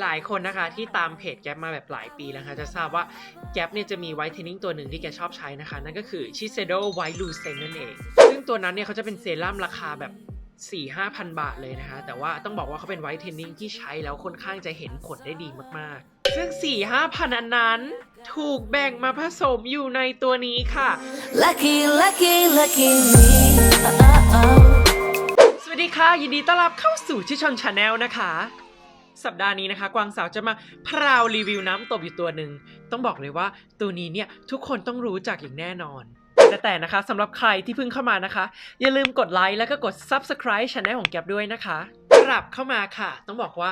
หลายคนนะคะที่ตามเพจแก๊ปมาแบบหลายปีแล้วนะคะจะทราบว่าแก๊ปเนี่ยจะมีไวท์เทนนิ่งตัวหนึ่งที่แกชอบใช้นะคะ นั่นก็คือชิเซโดไวท์ลูเซนนั่นเอง ซึ่งตัวนั้นเนี่ยเขาจะเป็นเซรั่มราคาแบบ4 5 0 0 0 บาทเลยนะคะ แต่ว่าต้องบอกว่าเขาเป็นไวท์เทนนิ่งที่ใช้แล้วค่อนข้างจะเห็นผลได้ดีมากๆ ซึ่ง 4 5 0 0 0 อันนั้น ถูกแบ่งมาผสมอยู่ในตัวนี้ค่ะ Lucky, lucky, lucky me. Uh-oh. สวัสดีค่ะ ยินดีต้อนรับเข้าสู่ชิชอนชาแนลนะคะ สัปดาห์นี้นะคะ กวางสาวจะมาพราวรีวิวน้ำตบอยู่ตัวหนึ่ง ต้องบอกเลยว่าตัวนี้เนี่ยทุกคนต้องรู้จักอย่างแน่นอน แต่แต่นะคะสำหรับใครที่เพิ่งเข้ามานะคะ อย่าลืมกดไลค์แล้วก็กด Subscribe ช anel ของแก๊บด้วยนะคะกลับเข้ามาค่ะ ต้องบอกว่า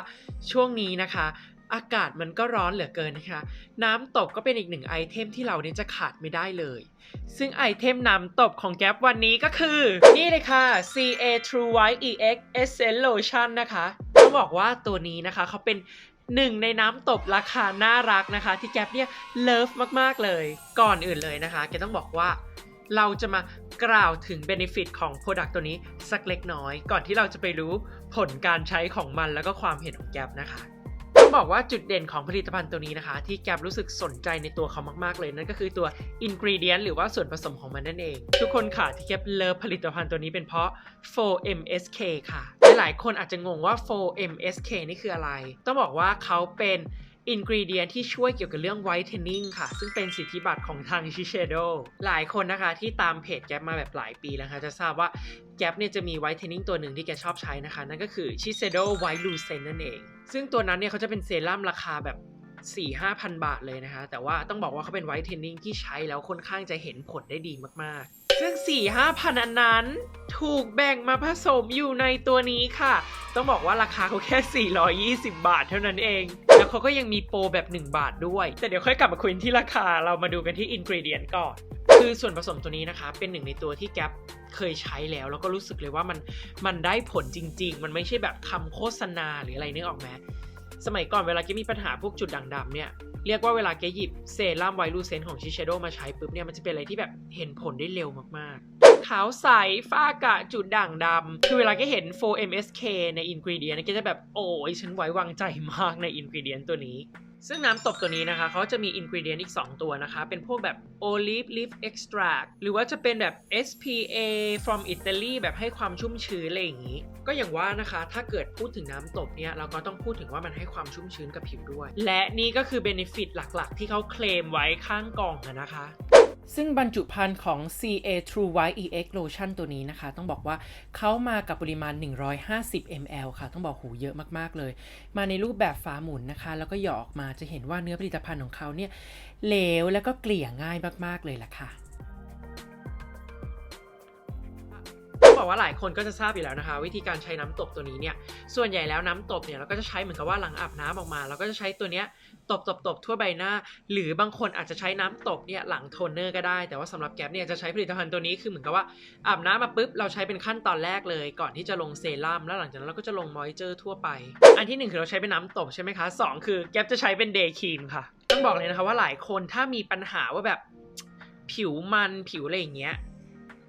ช่วงนี้นะคะ อากาศมันก็ร้อนเหลือเกินนะคะ น้ำตบก็เป็นอีกหนึ่งไอเทมที่เราเนี่ยจะขาดไม่ได้เลย ซึ่งไอเทมน้ำตบของแก๊ปวันนี้ก็คือ นี่เลยค่ะ CA True White EX Essence Lotion นะคะต้องบอกว่าตัวนี้นะคะเขาเป็นหนึ่งในน้ำตบราคาน่ารักนะคะ ที่แก๊ปเนี่ยเลิฟมากๆเลย ก่อนอื่นเลยนะคะแกต้องบอกว่าเราจะมากล่าวถึง Benefit ของ Product ตัวนี้สักเล็กน้อย ก่อนที่เราจะไปรู้ผลการใช้ของมันแล้วก็ความเห็นของแก๊ปนะคะ ต้องบอกว่าจุดเด่นของผลิตภัณฑ์ตัวนี้นะคะ ที่แกรู้สึกสนใจในตัวเขามากๆเลยนั่นก็คือตัวอินกรีเดียนหรือว่าส่วนผสมของมันนั่นเอง ทุกคนค่ะที่แกบเลิฟผลิตภัณฑ์ตัวนี้เป็นเพราะ 4MSK ค่ะ หลายคนอาจจะงงว่า 4MSK นี่คืออะไร ต้องบอกว่าเขาเป็น อินก e เดียนที่ช่วยเกี่ยวกับเรื่องไวท์เทนนิ่งค่ะ ซึ่งเป็นสิทธิบัตรของทางชิเชโดหลายคนนะคะที่ตามเพจแก๊ปมาแบบหลายปีแล้วนะคะจะทราบว่าแก๊ปเนี่ยจะมีไวท์เทนนิ่งตัวหนึ่งที่แกชอบใช้นะคะ นั่นก็คือชิเซโดไวท์ลูเซนนั่นเอง ซึ่งตัวนั้นเนี่ยเขาจะเป็นเซรั่มราคาแบบ4 5 0 0 0บาทเลยนะคะ แต่ว่าต้องบอกว่าเขาเป็นไวท์เทนนิ่งที่ใช้แล้วค่อนข้างจะเห็นผลได้ดีมากๆ ซึ่อง4 5 0 0 0อันนั้น ถูกแบ่งมาผสมอยู่ในตัวนี้ค่ะ ต้องบอกว่าราคาเขาแค่ 420 บาทเท่านั้นเอง แล้วเขาก็ยังมีโปรแบบ 1 บาทด้วย แต่เดี๋ยวค่อยกลับมาคุยที่ราคาเรามาดูกันที่อินก e เดียนก่อน คือส่วนผสมตัวนี้นะคะ เป็นหนึ่งในตัวที่แก๊ปเคยใช้แล้ว แล้วก็รู้สึกเลยว่ามันมันได้ผลจริง ๆ มันไม่ใช่แบบคำโฆษณาหรืออะไรนึกออกไหมสมัยก่อนเวลาแกมีปัญหาพวกจุดด่างดำเนี่ย เรียกว่าเวลาแกหยิบเซรั่มไวลูเซนของชิเชโดมาใช้ปุ๊บเนี่ยมันจะเป็นอะไรที่แบบเห็นผลได้เร็วมากๆ ขาวใส ฝ้ากระจุดด่างดำ คือเวลาแกเห็น 4MSK ในอินกรีเดียนแกจะแบบโอ้ยฉันไว้วางใจมากในอินกรีเดียนตัวนี้ ซึ่งน้ำตบตัวนี้นะคะเขาจะมีอินกิเดียนอีก 2 ตัวนะคะ เป็นพวกแบบ olive leaf extract หรือว่าจะเป็นแบบ SPA from Italy แบบให้ความชุ่มชื้นอะไรอย่างนี้ ก็อย่างว่านะคะ ถ้าเกิดพูดถึงน้ำตบเนี่ย เราก็ต้องพูดถึงว่ามันให้ความชุ่มชื้นกับผิวด้วย และนี่ก็คือเบนฟิตหลักๆ ที่เขาเคลมไว้ข้างกล่องนะคะ ซึ่งบรรจุภัณฑ์ของ CA True White EX Lotion ตัวนี้นะคะ ต้องบอกว่าเขามากับปริมาณ 150 ml ค่ะ ต้องบอกหูเยอะมากๆเลย มาในรูปแบบฝาหมุนนะคะ แล้วก็หยอออกมาจะเห็นว่าเนื้อผลิตภัณฑ์ของเขาเนี่ยเหลวแล้วก็เกลี่ยง่ายมากๆเลยล่ะค่ะ บอกว่าหลายคนก็จะทราบอยู่แล้วนะคะ วิธีการใช้น้ำตบตัวนี้เนี่ยส่วนใหญ่แล้วน้ำตบเนี่ยเราก็จะใช้เหมือนกับว่าหลังอาบน้ำออกมา เราก็จะใช้ตัวเนี้ยตบตบตบทั่วใบหน้า หรือบางคนอาจจะใช้น้ำตบเนี่ยหลังโทนเนอร์ก็ได้ แต่ว่าสำหรับแก๊ปเนี่ยจะใช้ผลิตภัณฑ์ตัวนี้คือเหมือนกับว่าอาบน้ำมาปุ๊บเราใช้เป็นขั้นตอนแรกเลย ก่อนที่จะลงเซรั่มแล้วหลังจากนั้นเราก็จะลงมอยเจอร์ทั่วไป อันที่หนึ่งคือเราใช้เป็นน้ำตบใช่ไหมคะสองคือแก๊ปจะใช้เป็นเดย์ครีมค่ะ ต้องบอกเลยนะคะว่าหลายคนถ้ามีปัญหาว่าแบบผิวมันผิวอะไรอย่างเงี้ย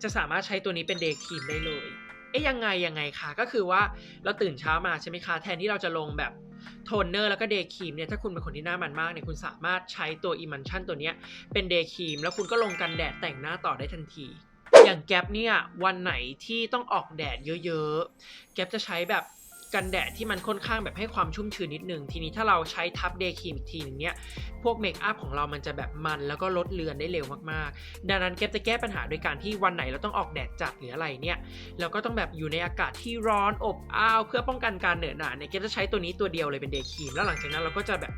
จะสามารถใช้ตัวนี้เป็นเดย์ครีมได้เลยเอ๊ยยังไงยังไงคะก็คือว่าเราตื่นเช้ามาใช่ไหมคะแทนที่เราจะลงแบบโทนเนอร์แล้วก็เดย์ครีมเนี่ยถ้าคุณเป็นคนที่หน้ามันมากเนี่ยคุณสามารถใช้ตัวอิมันชั่นตัวเนี้ยเป็นเดย์ครีมแล้วคุณก็ลงกันแดดแต่งหน้าต่อได้ทันที อย่างแก๊ปเนี่ยวันไหนที่ต้องออกแดดเยอะๆ แก๊ปจะใช้แบบ กันแดดที่มันค่อนข้างแบบให้ความชุ่มชื้นนิดนึง ทีนี้ถ้าเราใช้ทับเดย์ครีมอีกทีนึงเนี่ยพวกเมคอัพของเรามันจะแบบมันแล้วก็ลดเลือนได้เร็วมากๆ ดังนั้นแกจะแก้ปัญหาโดยการที่วันไหนเราต้องออกแดดจัดหรืออะไรเนี่ยเราก็ต้องแบบอยู่ในอากาศที่ร้อนอบอ้าว เพื่อป้องกันการเหนอะหนาเนี่ยเกจะใช้ตัวนี้ตัวเดียวเลยเป็นเดย์ครีมแล้วหลังจากนั้นเราก็จะแบบ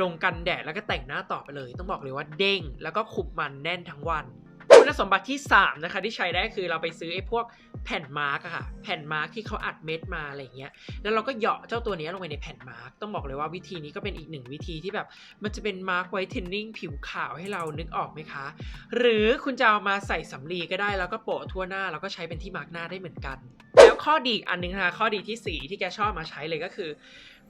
ลงกันแดดแล้วก็แต่งหน้าต่อไปเลย ต้องบอกเลยว่าเด้งแล้วก็ขุบมันแน่นทั้งวัน คุณสมบัติที่3นะคะที่ใช้ได้คือเราไปซื้อไอ้พวกแผ่นมาร์กอะค่ะ แผ่นมาร์กที่เขาอัดเม็ดมาอะไรเงี้ย แล้วเราก็เหยาะเจ้าตัวนี้ลงไปในแผ่นมาร์กต้องบอกเลยว่าวิธีนี้ก็เป็นอีกหนึ่งวิธีที่แบบ มันจะเป็นมาร์กไวท์เทนนิ่งผิวขาวให้เรานึกออกไหมคะ หรือคุณจะเอามาใส่สำลีก็ได้แล้วก็โปะทั่วหน้าแล้วก็ใช้เป็นที่มาร์กหน้าได้เหมือนกัน แล้วข้อดีอีกอันนึงนะคะข้อดีที่4ที่แกชอบมาใช้เลยก็คือ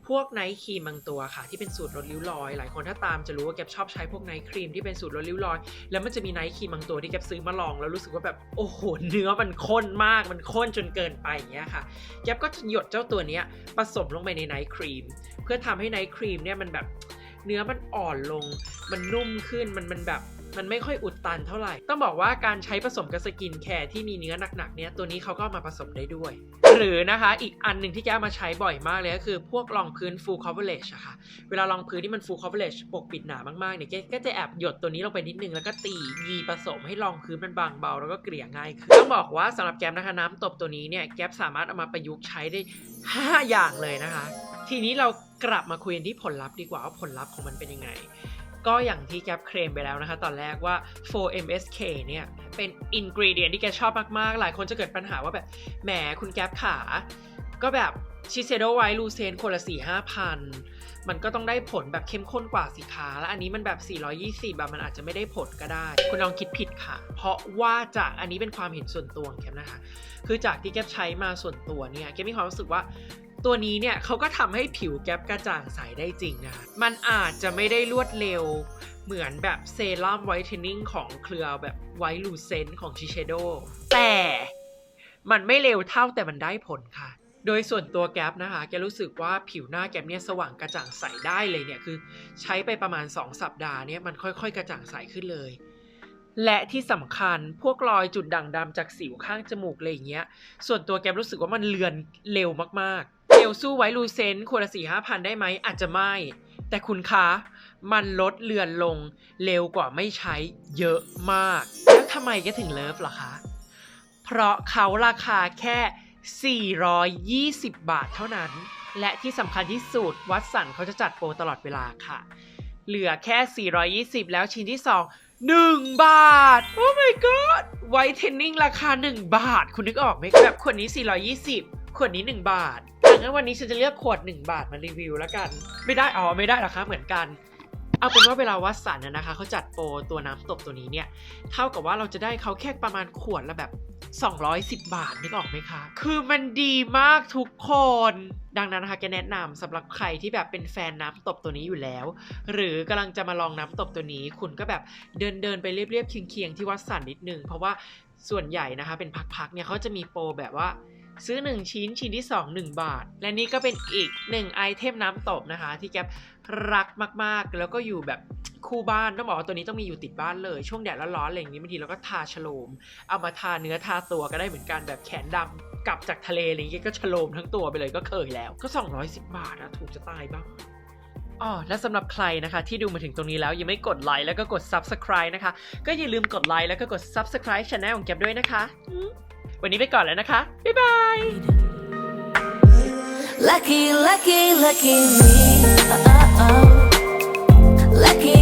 พวกไนท์ครีมบางตัวค่ะ ที่เป็นสูตรลดริ้วรอย หลายคนถ้าตามจะรู้ว่าแกชอบใช้พวกไนท์ครีมที่เป็นสูตรลดริ้วรอย แล้วมันจะมีไนท์ครีมบางตัวที่แกซื้อมาลอง แล้วรู้สึกว่าแบบโอ้โหเนื้อมันข้นมากมันข้นจนเกินไปอย่างเงี้ยค่ะแกก็จะหยดเจ้าตัวเนี้ยผสมลงไปในไนท์ครีม เพื่อทำให้ไนท์ครีมเนี่ยมันแบบเนื้อมันอ่อนลง มันนุ่มขึ้นมันมันแบบ มันไม่ค่อยอุดตันเท่าไหร่ ต้องบอกว่าการใช้ผสมกับสกินแคร์ที่มีเนื้อหนักๆเนี่ยตัวนี้เขาก็มาผสมได้ด้วย หรือนะคะอีกอันหนึ่งที่แกมาใช้บ่อยมากเลยก็คือพวกรองพื้น full coverage อะค่ะ เวลารองพื้นที่มัน full coverage ปกปิดหนามากๆเนี่ยแกก็จะแอบหยดตัวนี้ลงไปนิดนึงแล้วก็ตียีผสมให้รองพื้นมันบางเบาแล้วก็เกลี่ยง่ายขึ้นต้องบอกว่าสำหรับแกมนะคะน้ำตบตัวนี้เนี่ยแกสามารถเอามาประยุกต์ใช้ได้ 5 อย่างเลยนะคะ ทีนี้เรากลับมาคุยกันที่ผลลัพธ์ดีกว่าว่าผลลัพธ์ของมันเป็นยังไง ก็อย่างที่แกปเคลมไปแล้วนะคะ ตอนแรกว่า 4MSK เนี่ย เป็นอินกรีเดียนที่แกชอบมากๆ หลายคนจะเกิดปัญหาว่าแบบ แหมคุณแกปขา ก็แบบชิเซโดไวลูเซนคนละ4 5พันมันก็ต้องได้ผลแบบเข้มข้นกว่าสิคะแล้วอันนี้มันแบบ 420แบบมันอาจจะไม่ได้ผลก็ได้ คุณลองคิดผิดค่ะ เพราะว่าจากอันนี้เป็นความเห็นส่วนตัวของแกปนะคะ คือจากที่แกปใช้มาส่วนตัวเนี่ยแกมีความรู้สึกว่า ตัวนี้เนี่ยเขาก็ทำให้ผิวแก๊ปกระจ่างใสได้จริงนะมันอาจจะไม่ได้รวดเร็วเหมือนแบบเซรั่มไวท์เทนนิ่งของเครือแบบไวท์ลูเซนของชิเชโดแต่มันไม่เร็วเท่าแต่มันได้ผลค่ะ โดยส่วนตัวแก๊ปนะคะ แกรู้สึกว่าผิวหน้าแก๊ปเนี่ยสว่างกระจ่างใสได้เลยเนี่ย คือใช้ไปประมาณ 2 สัปดาห์เนี่ยมันค่อยๆ กระจ่างใสขึ้นเลย และที่สำคัญพวกรอยจุดด่างดำจากสิวข้างจมูกอะไรอย่างเงี้ย ส่วนตัวแกรู้สึกว่ามันเลือนเร็วมากๆ เร็วสู้ไว้ลูเซนควรละสี่ห้าพันได้ไหมอาจจะไม่ แต่คุณคะมันลดเลือนลงเร็วกว่าไม่ใช้เยอะมาก แล้วทำไมแกถึงเลิฟล่ะคะ เพราะเขาราคาแค่ 420 บาทเท่านั้น และที่สำคัญที่สุดวัดสันเขาจะจัดโปรตลอดเวลาค่ะ เหลือแค่ 420 แล้วชิ้นที่ 2 1 บาท โอ้ my god ไวท์เทนนิ่งราคา 1 บาท คุณนึกออกไหมแบบขวดนี้ 420ขวดนี้ 1 บาท งั้นวันนี้ฉันจะเลือกขวด 1 บาทมารีวิวแล้วกัน ไม่ได้อ๋อไม่ได้หรอคะเหมือนกัน เอาเป็นว่าเวลาวัดสันนะคะเขาจัดโปรตัวน้ำตบตัวนี้เนี่ย เท่ากับว่าเราจะได้เขาแค่ประมาณขวดละแบบ210 บาทนึกออกไหมคะ คือมันดีมากทุกคน ดังนั้นนะคะแกแนะนำสำหรับใครที่แบบเป็นแฟนน้ำตบตัวนี้อยู่แล้ว หรือกำลังจะมาลองน้ำตบตัวนี้ คุณก็แบบเดินเดินไปเรียบๆเคียงๆที่วัดสันนิดนึง เพราะว่าส่วนใหญ่นะคะเป็นพักๆเนี่ยเขาจะมีโปรแบบว่า ซื้อ 1 ชิ้นชิ้นที่ 2 1 บาท และนี่ก็เป็นอีก 1 ไอเทมน้ำตบนะคะ ที่แกรักมากๆ แล้วก็อยู่แบบคู่บ้านต้องบอกว่าตัวนี้ต้องมีอยู่ติดบ้านเลย ช่วงแดดร้อนๆอะไรอย่างนี้บางทีเราก็ทาฉโลม เอามาทาเนื้อทาตัวก็ได้เหมือนกันแบบแขนดำกลับจากทะเลอะไรอย่างเงี้ยก็ฉโลมทั้งตัวไปเลยก็เคยแล้ว ก็ 210 บาทอะถูกจะตายบ้างอ๋อและสำหรับใครนะคะที่ดูมาถึงตรงนี้แล้วยังไม่กดไลค์แล้วก็กด subscribe นะคะ ก็อย่าลืมกดไลค์แล้วก็กด subscribe channel ของแกปด้วยนะคะ วันนี้ไปก่อนแล้วนะคะ บ๊ายบาย Lucky, lucky, lucky me. Oh, oh, oh. Lucky.